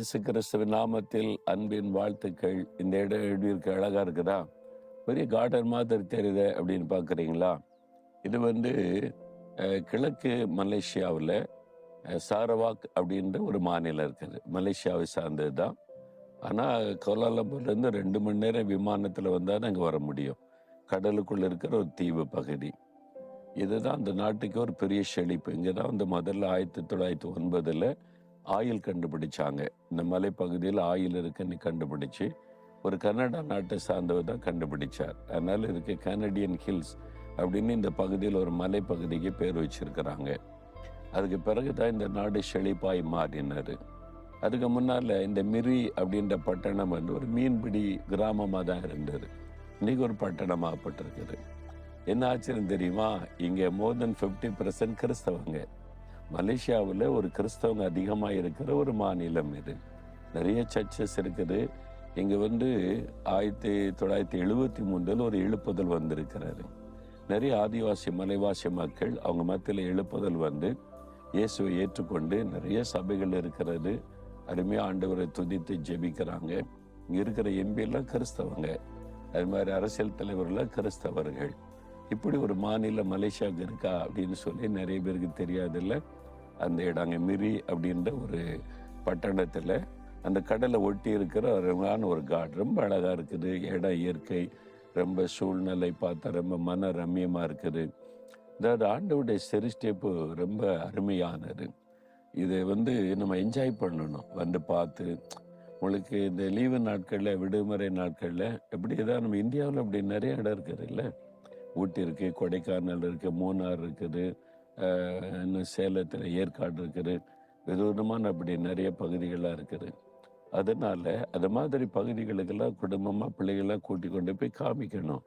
இயேசு கிறிஸ்துவின் நாமத்தில் அன்பின் வாழ்த்துக்கள். இந்த இடம் எப்படி இருக்கு? அழகா இருக்குதா? பெரிய கார்டன் மாதிரி தெரியுது அப்படின்னு பார்க்குறீங்களா? இது வந்து கிழக்கு மலேசியாவில் சாரவாக் அப்படின்ற ஒரு மாநிலம் இருக்குது. மலேசியாவை சார்ந்தது தான். ஆனால் கோலாலம்பூர்லேருந்து ரெண்டு மணி நேரம் விமானத்தில் வந்தால் அங்கே வர முடியும். கடலுக்குள்ளே இருக்கிற ஒரு தீவு பகுதி. இதுதான் அந்த நாட்டுக்கு ஒரு பெரிய செழிப்பு. இங்கே தான் வந்து முதல்ல ஆயிரத்தி தொள்ளாயிரத்தி ஒன்பதில் ஆயில் கண்டுபிடிச்சாங்க. இந்த மலைப்பகுதியில் ஆயில் இருக்குன்னு கண்டுபிடிச்சு ஒரு கனடா நாட்டை சார்ந்தவர் தான் கண்டுபிடிச்சார். அதனால இதுக்கு கனடியன் ஹில்ஸ் அப்படின்னு இந்த பகுதியில் ஒரு மலைப்பகுதிக்கு பேர் வச்சிருக்கிறாங்க. அதுக்கு பிறகு தான் இந்த நாடு செழிப்பாய் மாறினது. அதுக்கு முன்னால் இந்த மிரி அப்படின்ற பட்டணம் வந்து ஒரு மீன்பிடி கிராமமாக தான் இருந்தது. இன்றைக்கி ஒரு பட்டணமாகப்பட்டிருக்குது. என்ன ஆச்சரியம் தெரியுமா? இங்கே மோர் தென் ஃபிஃப்டி பர்சன்ட் கிறிஸ்தவங்க. மலேசியாவில் ஒரு கிறிஸ்தவங்க அதிகமாக இருக்கிற ஒரு மாநிலம் இது. நிறைய சர்ச்சஸ் இருக்குது. இங்கே வந்து ஆயிரத்தி தொள்ளாயிரத்தி எழுபத்தி மூன்றில் ஒரு எழுப்புதல் வந்திருக்கிறாரு. நிறைய ஆதிவாசி மலைவாசி மக்கள் அவங்க மத்தியில் எழுப்புதல் வந்து இயேசுவை ஏற்றுக்கொண்டு நிறைய சபைகள் இருக்கிறது. அருமையாக ஆண்டவரை துதித்து ஜெபிக்கிறாங்க. இங்கே இருக்கிற எம்பியெல்லாம் கிறிஸ்தவங்க. அது மாதிரி அரசியல் தலைவர்கள்லாம் கிறிஸ்தவர்கள். இப்படி ஒரு மாநிலம் மலேசியாவுக்கு இருக்கா அப்படின்னு சொல்லி நிறைய பேருக்கு தெரியாதில்ல. அந்த இடம் அங்கே மிரி அப்படின்ற ஒரு பட்டணத்தில் அந்த கடலை ஒட்டி இருக்கிற அழகான ஒரு காடு. ரொம்ப அழகாக இருக்குது. இடம் இயற்கை ரொம்ப சூழ்நிலை பார்த்தா ரொம்ப மன ரம்மியமாக இருக்குது. இந்த ஆண்டவுடைய செரிஸ்டேப்பு ரொம்ப அருமையானது. இதை வந்து நம்ம என்ஜாய் பண்ணணும். வந்து பார்த்து உங்களுக்கு இந்த லீவு நாட்களில் விடுமுறை நாட்களில் எப்படி தான் நம்ம இந்தியாவில் அப்படி நிறைய இடம் இருக்குது இல்லை? ஊட்டி இருக்குது கொடைக்கானல் இருக்குது மூணார் இருக்குது இன்னும் சேலத்தில் ஏற்காடு இருக்குது விதவிதமான அப்படி நிறைய பகுதிகளாக இருக்குது. அதனால் அது மாதிரி பகுதிகளுக்கெல்லாம் குடும்பமாக பிள்ளைகள்லாம் கூட்டி கொண்டு போய் காமிக்கணும்.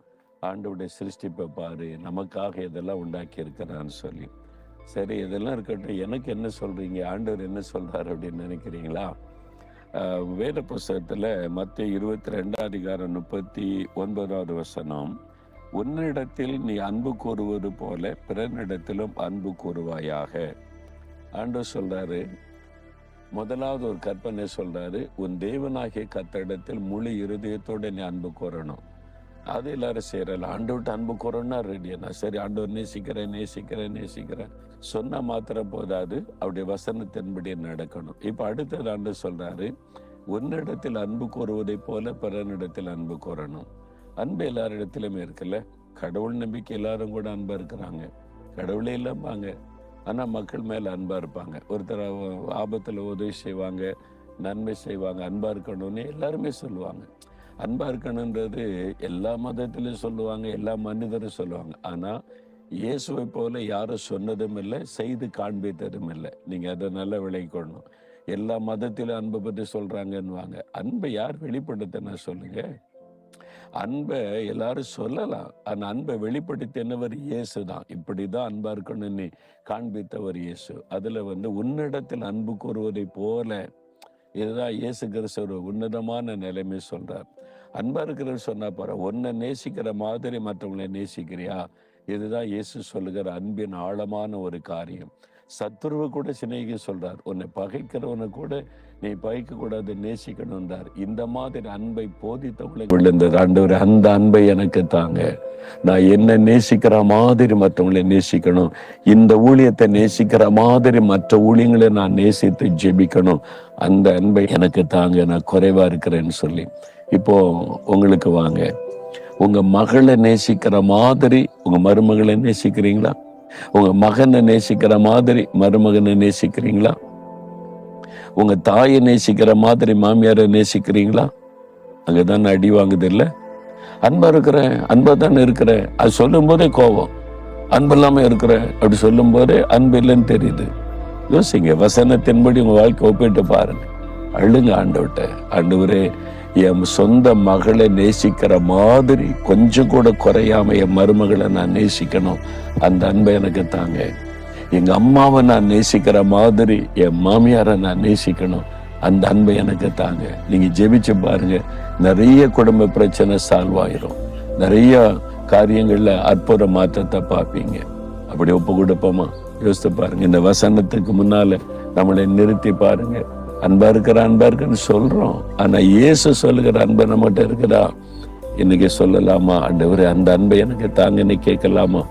ஆண்டவுடைய சிருஷ்டிப்பை பாரு நமக்காக இதெல்லாம் உண்டாக்கி இருக்கிறான்னு சொல்லி. சரி இதெல்லாம் இருக்கட்டும் எனக்கு என்ன சொல்கிறீங்க ஆண்டவர் என்ன சொல்கிறார் அப்படின்னு நினைக்கிறீங்களா? வேத புஸ்தகத்தில் மத்திய இருபத்தி ரெண்டாம் அதிகாரம் முப்பத்தி ஒன்பதாவது வசனம். உன்னிடத்தில் நீ அன்பு கூறுவது போல பிறனிடத்திலும் அன்பு கூறுவாயாக. ஆண்டு சொல்றாரு முதலாவது ஒரு கற்பனை சொல்றாரு உன் தேவனாகிய கத்தடத்தில் முழு இருதயத்தோடு நீ அன்பு கூறணும். அது எல்லாரும் செய்யறல ஆண்டவர்கிட்ட அன்பு கூறணும்னா ரெடியா நான் சரி ஆண்டவர் நேசிக்கிறேன் நேசிக்கிறேன் நேசிக்கிறேன். சொன்ன மாத்திரம் போதாது அவருடைய வசனத்தின்படி நடக்கணும். இப்போ அடுத்தது ஆண்டு சொல்றாரு உன்னிடத்தில் அன்பு கூறுவதை போல பிறனிடத்தில் அன்பு கூறணும். அன்பு எல்லாரிடத்திலுமே இருக்குல்ல? கடவுள் நம்பிக்கை எல்லாரும் கூட அன்பா இருக்கிறாங்க. கடவுளே இல்லாமாங்க ஆனா மக்கள் மேல அன்பா இருப்பாங்க. ஒருத்தர் ஆபத்தில் ஆபத்துல உதவி செய்வாங்க நன்மை செய்வாங்க அன்பா இருக்கணும்னு எல்லாருமே சொல்லுவாங்க. அன்பா இருக்கணுன்றது எல்லா மதத்திலும் சொல்லுவாங்க எல்லா மனிதரும் சொல்லுவாங்க. ஆனா இயேசுவை போல யாரும் சொன்னதும் இல்லை செய்து காண்பித்ததும் இல்லை. நீங்க அதை நல்லா விளைக்கணும் எல்லா மதத்திலும் அன்பை பற்றி சொல்கிறாங்கன்னுவாங்க அன்பை யார் வெளிப்படுத்தினா சொல்லுங்க? அன்பை எல்லாரும் சொல்லலாம். அந்த அன்பை வெளிப்படுத்தினவர் இயேசு தான். இப்படி தான் அன்பா இருக்கணும்னு காண்பித்தவர் இயேசு. அதில் வந்து உன்னிடத்தில் அன்பு கூறுவதை போல இதுதான் இயேசு கிறிஸ்து ஒரு உன்னதமான நிலைமை சொல்றார். அன்பா இருக்கிறவர் சொன்னா பாரு உன்னை நேசிக்கிற மாதிரி மற்றவங்களை நேசிக்கிறியா? இதுதான் இயேசு சொல்லுகிற அன்பின் ஆழமான ஒரு காரியம். சத்துருவை கூட சிநேகி சொல்றார் உன்னை பகைக்கிறவனை கூட நீ பகைக்க கூடாது நேசிக்கணும்ன்றார். இந்த மாதிரி அன்பை போதித்தவங்களை விழுந்தது ஆண்டவர் அந்த அன்பை எனக்கு தாங்க. நான் என்ன நேசிக்கிற மாதிரி மற்றவங்களை நேசிக்கணும். இந்த ஊழியத்தை நேசிக்கிற மாதிரி மற்ற ஊழியங்களை நான் நேசித்து ஜெபிக்கணும். அந்த அன்பை எனக்கு தாங்க நான் குறைவா இருக்கிறேன்னு சொல்லி. இப்போ உங்களுக்கு வாங்க. உங்க மகளை நேசிக்கிற மாதிரி உங்க மருமகளை நேசிக்கிறீங்களா? உங்க மகனை நேசிக்கிற மாதிரி மருமகனை நேசிக்கிறீங்களா? உங்க தாயை நேசிக்கிற மாதிரி மாமியாரை நேசிக்கிறீங்களா? அங்கதான் அடி வாங்குது இல்ல அன்பா இருக்கிறேன் அன்பா தானே இருக்கிறேன். அது சொல்லும் போதே கோபம். அன்பு இல்லாம இருக்கிறேன். அப்படி சொல்லும் போதே அன்பு இல்லைன்னு தெரியுது. யோசிங்க வசனத்தின்படி உங்க வாழ்க்கை ஒப்பிட்டு பாருங்க. அழுங்க ஆண்டவட்ட ஆண்டவரே என் சொந்த மகளை நேசிக்கிற மாதிரி கொஞ்சம் கூட குறையாம என் மருமகளை நான் நேசிக்கணும். அந்த அன்பை எனக்கு தாங்க. எங்க அம்மாவை நான் நேசிக்கிற மாதிரி என் மாமியாரை நான் நேசிக்கணும். அந்த அன்பை எனக்கு தாங்க. நீங்க ஜெபிச்சு பாருங்க. நிறைய குடும்ப பிரச்சனை சால்வ் ஆயிரும். நிறைய காரியங்கள்ல அற்புத மாற்றத்தை பார்ப்பீங்க. அப்படி ஒப்பு கொடுப்போமா யோசித்து பாருங்க. இந்த வசனத்துக்கு முன்னால நம்மளை நிறுத்தி பாருங்க. அன்பா இருக்கிற அன்பா இருக்குன்னு சொல்றோம். ஆனா இயேசு சொல்லுகிற அன்பை நம்மகிட்ட இருக்குதா? இன்னைக்கு சொல்லலாமா? அண்டவர் அந்த அன்பை எனக்கு தாங்கன்னு கேட்கலாமா?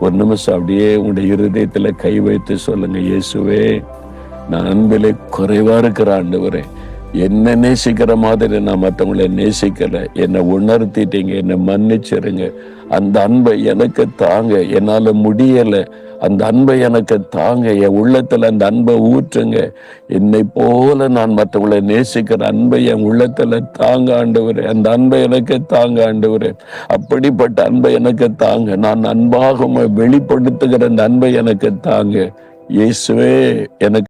ஒரு நிமிஷம் அப்படியே உங்களுடைய இருதயத்துல கை வைத்து சொல்லுங்க இயேசுவே நான் அன்பிலே குறைவா இருக்கிற ஆண்டவரே என்ன நேசிக்கிற மாதிரி நான் மற்றவங்களை நேசிக்கல. என்னை உணர்த்திட்டீங்க என்னை மன்னிச்சிருங்க. அந்த அன்பை எனக்கு தாங்க. என்னால முடியல. அந்த அன்பை எனக்கு தாங்க. என் உள்ளத்துல அந்த அன்பை ஊற்றுங்க. என்னை போல நான் மற்றவங்களை நேசிக்கிற அன்பை என் உள்ளத்துல தாங்க ஆண்டவர். அந்த அன்பை எனக்கு தாங்க ஆண்டவர். அப்படிப்பட்ட அன்பை எனக்கு தாங்க. நான் அன்பாக வெளிப்படுத்துகிற அந்த அன்பை எனக்கு தாங்க. இயேசுவே எனக்கு